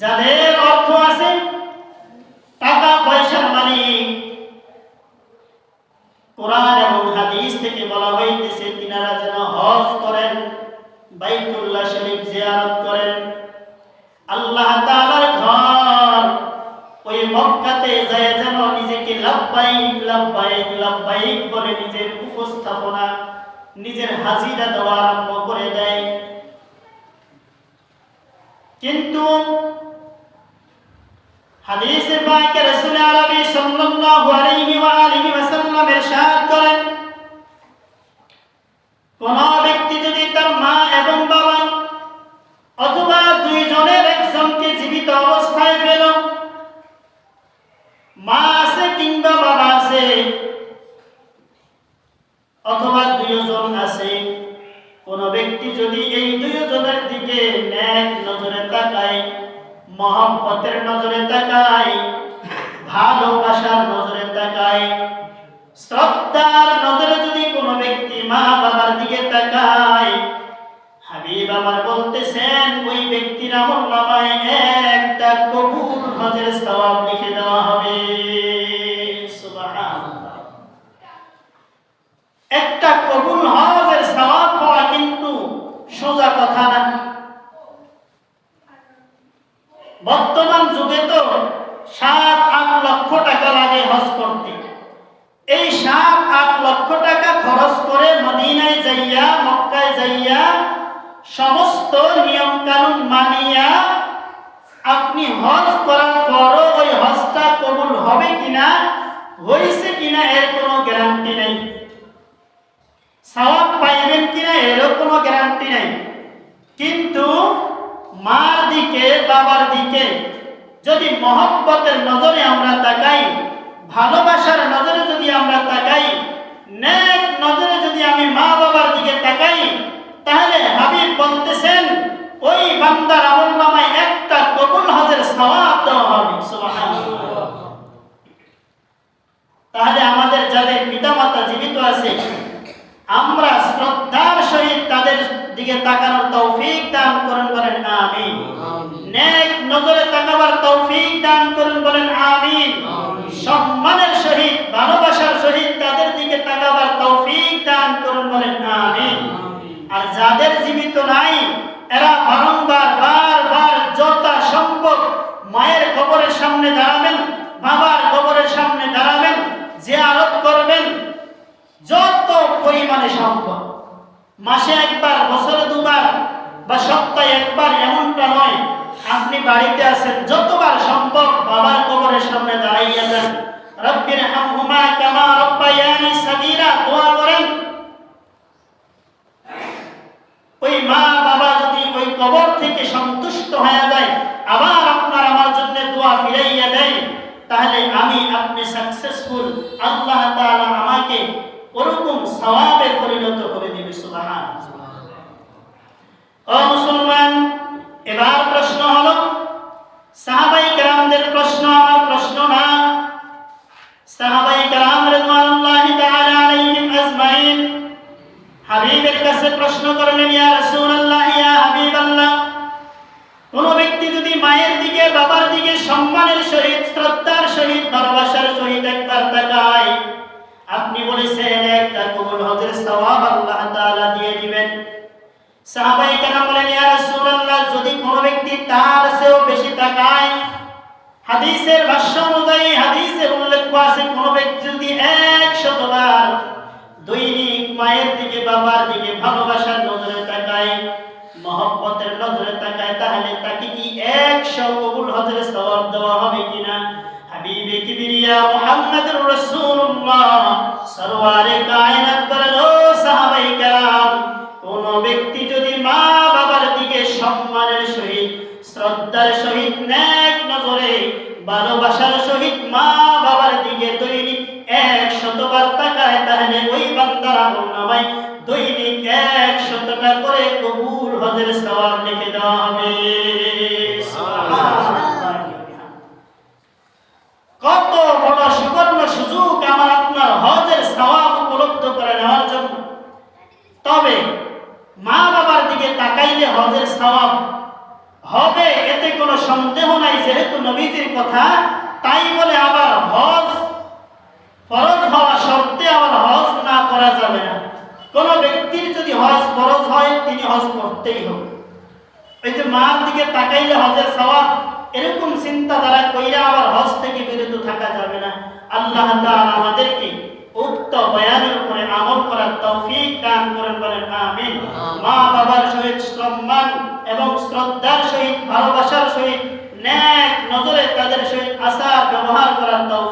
যাদের অর্থ আছে, টাকা পয়সার মালিক। কোরআন এবং হাদিস থেকে বলা হইতেছে, তিনারা যেন হজ করেন, বাইতুল্লাহ শরীফ জিয়ারত করেন। আল্লাহ তাআলার ঘর ওই মক্কাতে যায় যেন নিজেকে লাব্বাইক লাব্বাইক লাব্বাইক বলে নিজের উপস্থাপনা, নিজের হাজিরা দেওয়া আরম্ভ করে দেয়। কিন্তু হাদিসের পাকে রাসূল আরবি সাল্লাল্লাহু আলাইহি ওয়া আলিহি ওয়াসাল্লাম ইরশাদ করেন কোন মহব্বতের নজরে তাকায় ভালোবাসার নজরে তাকায় শ্রদ্ধার নজরে যদি কোনো ব্যক্তি মা বাবার দিকে তাকায়, হাবিব আমার বলতেছেন, ওই ব্যক্তির নামায় একটা কবুল হজের সওয়াব লিখে দেওয়া হবে। একটা কবুল হজের পাওয়া কিন্তু সোজা কথা লক্ষ টাকা খরচ করে মদিনায় যাইয়া, মক্কায় যাইয়া সমস্ত নিয়ম কানুন মানিয়া আপনি হজ করার পরও ওই হজটা কবুল হবে কিনা, হয়েছে কিনা এর কোনো গ্যারান্টি নেই। সওয়াব পাইবেন কিনা এরও কোনো গ্যারান্টি নেই। কিন্তু মার দিকে, বাবার দিকে যদি মহব্বতের নজরে আমরা তাকাই ভালোবাসার নজরে যদি আমরা তাকাই নেক নজরে যদি আমি মা বাবার দিকে তাকাই তাহলে হাবিব বলতেছেন ওই বান্দার আমল নামায় একটা কবুল হজের সওয়াব দেওয়া হবে। তাহলে আমাদের যাদের পিতামাতা জীবিত আছে আমরা শ্রদ্ধার সহিত তাদের দিকে তাকানোর তৌফিক দান করেন বলেন আমিন। নেক নজরে তাকাবার তৌফিক দান করেন বলেন আমিন। সম্মানের সহিত ভালোবাসার সহিত তাদের দিকে তাকাবার তৌফিক দান করেন বলেন আমিন আর যাদের জীবিত নাই এরা বারংবার বারবার যথা সম্ভব মায়ের কবরের সামনে দাঁড়াবেন, বাবার কবরের সামনে দাঁড়াবেন, জিয়ারত করবেন, যত পরিমাণে সম্ভব। মাসে একবার, বছরে দুবার বা সপ্তাহে একবার এমনটা নয়, আপনি বাড়িতে আছেন, যতবার সম্ভব বাবার কবরের সামনে দাঁড়াইয়া যান। রব্বির হামহুমা কামা রব্বায়ানি সাগীরা, দোয়া করেন। ওই মা বাবা যদি ওই কবর থেকে সন্তুষ্ট হয়ে যায়, আবার আপনার আমার জন্য দোয়া ফিরাইয়া দেয় তাহলে আমি আপনি সাকসেসফুল আল্লাহ তাআলা আমাকে ওরকম সওয়াবে পরিণত করে দিবে সুবহান ও মুসলমান, এবার প্রশ্ন হলো, সাহাবাই কেরামদের প্রশ্ন আমার প্রশ্ন না। সাহাবাই কেরাম রিদওয়ানুল্লাহি তাআলা আলাইহিম আজমাইন, হাবিবের কাছে প্রশ্ন করলেন, ইয়া রাসূলুল্লাহ, ইয়া হাবিবাল্লাহ, কোন ব্যক্তি মায়ের দিকে, বাবার দিকে সম্মানের সহিত, শ্রদ্ধার সহিত, ভালোবাসার সহিত একবার তাকায় আপনি বলেছেন, একটা কবুল হজের সওয়াব আল্লাহ দিয়ে দিবেন। সাহাবাই বলেন যদি কোনো ব্যক্তি তার চেয়েও বেশি তাকায়, হাদিসের ভাষ্য অনুযায়ী হাদিসের উল্লেখ আছে, কোনো ব্যক্তি যদি একশতবার দৈনিক মায়ের দিকে, বাবার দিকে ভালোবাসার কোন ব্যক্তি যদি মা বাবার দিকে সম্মানের সহিত, শ্রদ্ধার সহিত ন্যাক নজরে, ভালোবাসার সহিত মা বাবার দিকে দৈনিক এক শতবার তাকায়, তাহলে ওই বান্দার নামায় দৈনিক এক শতটা করে কবুল হজের সওয়াব লিখে দেওয়া হবে। মা বাবার দিকে তাকাইলে হজের সওয়াব। হবে, এতে কোনো সন্দেহ নাই, যেহেতু নবীজির কথা, তাই বলে আবার হজ ফরজ হওয়া সত্ত্বে আবার হজ না করা যাবে না। কোন ব্যক্তির যদি হজ ফরজ হয়, তিনি হজ করতেই হবে। এই যে মার দিকে তাকাইলে হজের সওয়াব, এরকম চিন্তাধারা কইরা আবার হজ থেকে বিরত থাকা যাবে না। আল্লাহ আমাদেরকে উক্ত বয়ানের উপরে আমল করার তৌফিক দান করেন বলেন আমিন। মা বাবার সহিত সম্মান এবং শ্রদ্ধার সহিত ভালোবাসার সহিত ন্যাক নজরে তাদের সহিত আচার ব্যবহার করার তৌফিক